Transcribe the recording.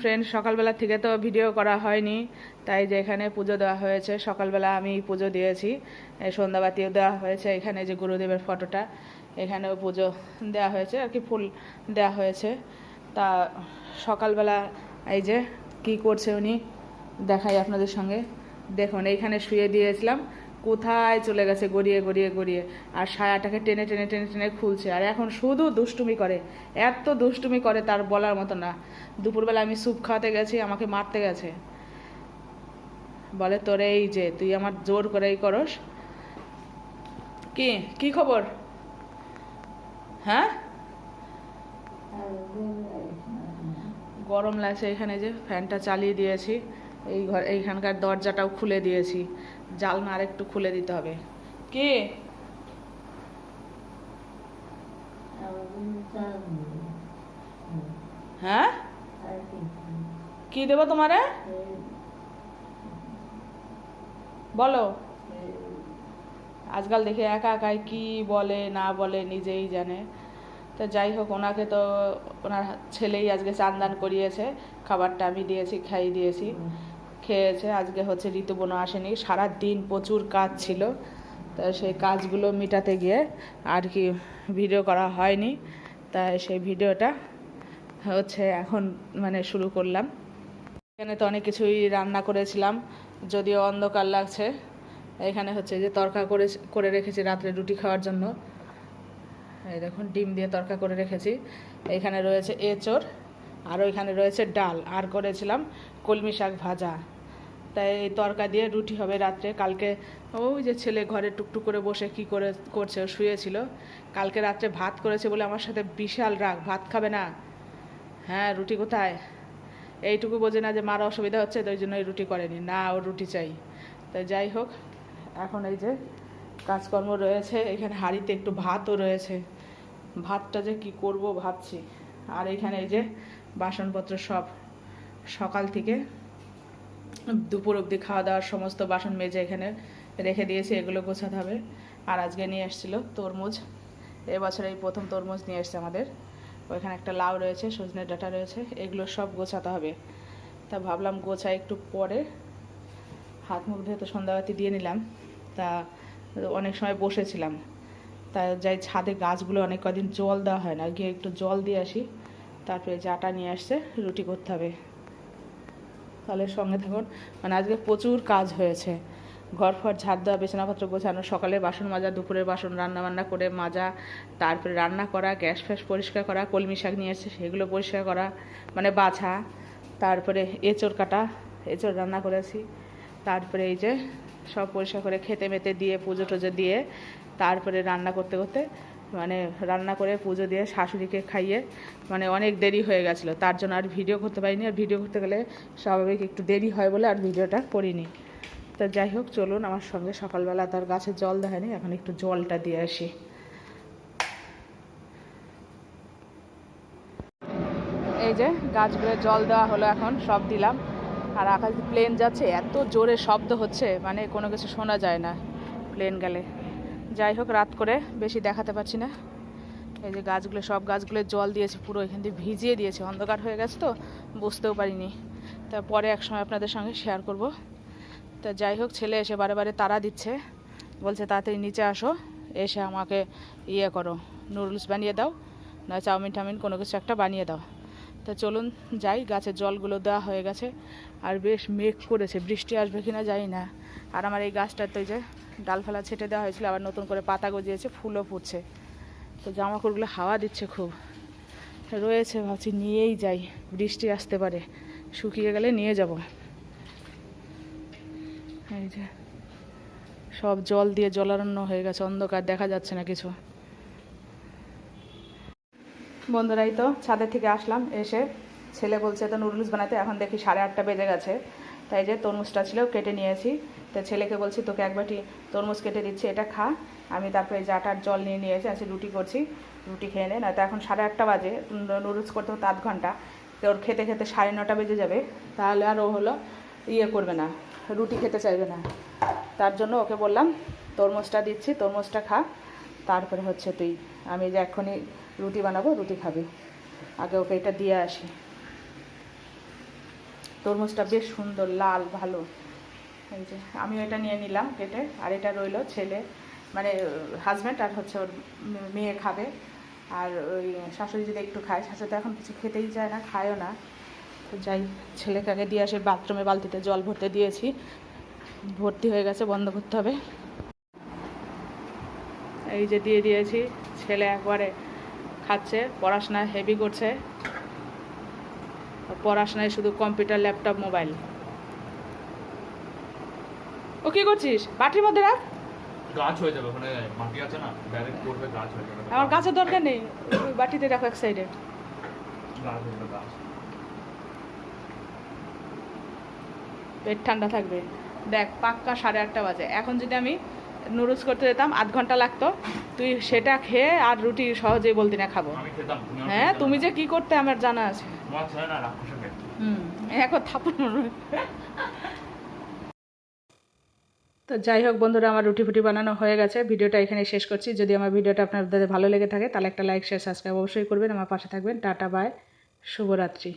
Friend, সকালবেলা থেকে তো ভিডিও করা হয়নি, তাই যে এখানে পুজো দেওয়া হয়েছে, সকালবেলা আমি পুজো দিয়েছি সন্ধ্যাবাতিও দেওয়া হয়েছে, এখানে যে গুরুদেবের ফটোটা, এখানেও পুজো দেওয়া হয়েছে, আর কি ফুল দেওয়া হয়েছে, তা সকালবেলা এই যে কি করছে উনি, দেখাই আপনাদের সঙ্গে, দেখুন, এইখানে শুয়ে দিয়েছিলাম কোথায় চলে গেছে গড়িয়ে গড়িয়ে গড়িয়ে। আর সায়াটাকে টেনে টেনে টেনে টেনে খুলছে। আর এখন শুধু দুষ্টুমি করে। এত দুষ্টুমি করে তার বলার মতো না। দুপুরবেলা আমি স্যুপ খাওয়াতে গেছি আমাকে মারতে গেছে। বলে তোরে এই যে তুই আমার জোর করে এই করস। কি? কি খবর? হ্যাঁ? গরম লাগছে এখানে যে ফ্যানটা চালিয়ে দিয়েছি। এই ঘর, এইখানকার দরজাটাও খুলে দিয়েছি। জালনা আরেকটু খুলে দিতে হবে। কি? হ্যাঁ? কি দেবো তোমারে? বলো। আজকাল দেখে একা একাই কি বলে, না বলে নিজেই জানে। তো যাই হোক, ওনাকে তো ওনার ছেলেই আজকে চান দান করিয়েছে। খাবারটা আমি দিয়েছি, খাইয়ে দিয়েছি। খেয়েছে, আজকে হচ্ছে ঋতুবনও আসেনি সারা দিন প্রচুর কাজ ছিল, তা সেই কাজগুলো মেটাতে গিয়ে আর কি ভিডিও করা হয়নি তাই সেই ভিডিওটা হচ্ছে এখন মানে শুরু করলাম। এখানে তো অনেক কিছুই রান্না করেছিলাম, যদিও অন্ধকার লাগছে, এখানে হচ্ছে যে তরকা করে করে রেখেছি রাত্রে রুটি খাওয়ার জন্য। এই দেখুন, ডিম দিয়ে তরকা করে রেখেছি, এখানে রয়েছে এঁচড় আর ওইখানে রয়েছে ডাল। আর করেছিলাম কলমি শাক ভাজা। তাই এই তরকা দিয়ে রুটি হবে রাত্রে। কালকে ওই যে ছেলে ঘরে টুকটুক করে বসে কি করে করছে শুয়েছিল। কালকে রাত্রে ভাত করেছে বলে আমার সাথে বিশাল রাগ। ভাত খাবে না। হ্যাঁ রুটি কোথায়? এইটুকু বোঝে না যে মার অসুবিধা হচ্ছে, তো ওই জন্য রুটি করেনি। না, ও রুটি চাই। তো যাই হোক, এখন এই যে কাজকর্ম রয়েছে। এখানে হাঁড়িতে একটু ভাতও রয়েছে। ভাতটা যে কি করব ভাবছি। আর এখানে এই যে বাসনপত্র সব সকাল থেকে দুপুর অবধি খাওয়া দাওয়ার সমস্ত বাসন মেজে এখানে রেখে দিয়েছি, এগুলো গোছাতে হবে। আর আজকে নিয়ে এসেছিল তরমুজ। এবছর এই প্রথম তরমুজ নিয়ে এসছে আমাদের। ওইখানে একটা লাউ রয়েছে, সজনে ডাঁটা রয়েছে, এগুলো সব গোছাতে হবে। তা ভাবলাম গোছায় একটু পরে। হাত মুখ ধুয়ে তো সন্ধ্যাবাতি দিয়ে নিলাম। তা অনেক সময় বসেছিলাম। তা যাই ছাদে গাছগুলো অনেক কদিন জল দেওয়া হয় না, গিয়ে একটু জল দিয়ে আসি। তারপরে জাটা নিয়ে আসছে, রুটি করতে হবে। তাহলে সঙ্গে থাকুন। মানে আজকে প্রচুর কাজ হয়েছে। ঘর ফর ঝাড় দেওয়া, বিছানাপত্র গোছানো, সকালে বাসন মাজা, দুপুরের বাসন রান্না বান্না করে মাজা, তারপরে রান্না করা, গ্যাস ফ্যাস পরিষ্কার করা, কলমি শাক নিয়ে এসছে সেগুলো পরিষ্কার করা মানে বাছা, তারপরে এঁচড় কাটা, এঁচড় রান্না করেছি। তারপরে এই যে সব পরিষ্কার করে খেতে মেতে দিয়ে পুজো টুজো দিয়ে, তারপরে রান্না করতে করতে মানে রান্না করে পুজো দিয়ে শাশুড়িকে খাইয়ে মানে অনেক দেরি হয়ে গেছিল। তার জন্য আর ভিডিও করতে পারিনি। আর ভিডিও করতে গেলে স্বাভাবিক একটু দেরি হয় বলে আর ভিডিওটা করিনি। তো যাই হোক, চলুন আমার সঙ্গে সকালবেলা তার গাছে জল দেয়নি এখন একটু জলটা দিয়ে আসি। এই যে গাছগুলো জল দেওয়া হলো এখন, সব দিলাম। আর আকাশ প্লেন যাচ্ছে, এত জোরে শব্দ হচ্ছে মানে কোনো কিছু শোনা যায় না। প্লেন গেলে। যাই হোক, রাত করে বেশি দেখাতে পারছি না। এই যে গাছগুলো, সব গাছগুলো জল দিয়েছে, পুরো এখান দিয়ে ভিজিয়ে দিয়েছে। অন্ধকার হয়ে গেছে তো, বুঝতেও পারিনি। তা পরে এক সময় আপনাদের সঙ্গে শেয়ার করব। তা যাই হোক, ছেলে এসে বারে বারে তারা দিচ্ছে। বলছে, তাড়াতাড়ি নিচে আসো, এসে আমাকে ইয়ে করো। নুডলস বানিয়ে দাও না চাউমিন টাউমিন কোনো কিছু একটা বানিয়ে দাও। তা চলুন যাই, গাছের জলগুলো দেওয়া হয়ে গেছে। আর বেশ মেঘ করেছে, বৃষ্টি আসবে কিনা জানি না। আর আমার এই গাছটার তো এই যে ডালফালা ছেটে দেওয়া হয়েছিল, আবার নতুন করে পাতা গজিয়েছে, ফুলও ফুটছে। তো জামা কাপড়গুলো হাওয়া দিচ্ছে খুব। রয়েছে, ভাবছি নিয়েই যাই, বৃষ্টি আসতে পারে। শুকিয়ে গেলে নিয়ে যাব। এই যে সব জল দিয়ে জলারণ্য হয়ে গেছে, অন্ধকার, দেখা যাচ্ছে না কিছু। বন্ধুরাই তো, ছাদের থেকে আসলাম, এসে ছেলে বলছে তো নুডলস বানাতে, এখন দেখি সাড়ে আটটা বেজে গেছে। তাই যে তরমুজটা ছিল কেটে নিয়েছি। তো ছেলেকে বলছি, তোকে একবারটি তরমুজ কেটে দিচ্ছি, এটা খা। আমি তারপরে জাটার জল নিয়ে নিয়েছি, আজকে রুটি করছি, রুটি খেয়ে না। তো এখন সাড়ে আটটা বাজে, নুডলস করতে হতো আধ ঘণ্টা। তো ওর খেতে খেতে সাড়ে নটা বেজে যাবে, তাহলে আর ও হলো ইয়ে করবে না, রুটি খেতে চাইবে না। তার জন্য ওকে বললাম, তরমুজটা দিচ্ছি, তরমুজটা খা, তারপরে হচ্ছে তুই, আমি যে এক্ষুনি রুটি বানাবো, রুটি খাবি। আগে ওকে এটা দিয়ে আসি। তরমুজটা বেশ সুন্দর, লাল, ভালো। এই যে আমি এটা নিয়ে নিলাম কেটে। আর এটা রইল ছেলে মানে হাজব্যান্ড আর হচ্ছে ওর মেয়ে খাবে। আর ওই শাশুড়ি যদি একটু খায়, শাশুড়ি তো এখন কিছু খেতেই চায় না, খায়ও না। তো যাই, ছেলেকে আগে দিয়ে আসে বাথরুমে বালতিতে জল ভরতে দিয়েছি। ভর্তি হয়ে গেছে, বন্ধ করতে হবে। এই যে দিয়ে দিয়েছি, ছেলে একবারে খাচ্ছে, পড়াশোনা হেভি করছে। পড়াশোনায় শুধু কম্পিউটার ল্যাপটপ মোবাইল ও কি করছিস? বাটির মধ্যে রাখ। গাছ হয়ে যাবে ওখানে মাটি আছে না ডাইরেক্ট পড়বে গাছ হয়ে যাবে। আমার গাছের দরকার নেই বাটিতে রাখো এক সাইডে গাছ হয়ে গাছ। পেট ঠান্ডা থাকবে। দেখ পাক্কা সাড়ে আটটা বাজে। এখন যদি আমি নুডলস করতে যেতাম আধ ঘণ্টা লাগতো। তুই সেটা খেয়ে আর রুটি সহজেই বলতি না খাব। হ্যাঁ তুমি যে কি করতে আমার জানা আছে। হুম এখন থাপুন তো যাই হোক বন্ধুরা আমার রুটি ফুটি বানানো হয়ে গেছে। ভিডিওটা এখানে শেষ করছি। যদি আমার ভিডিওটা আপনাদের ভালো লেগে থাকে তাহলে একটা লাইক শেয়ার সাবস্ক্রাইব অবশ্যই করবেন। আমার পাশে থাকবেন। টাটা বাই শুভরাত্রি।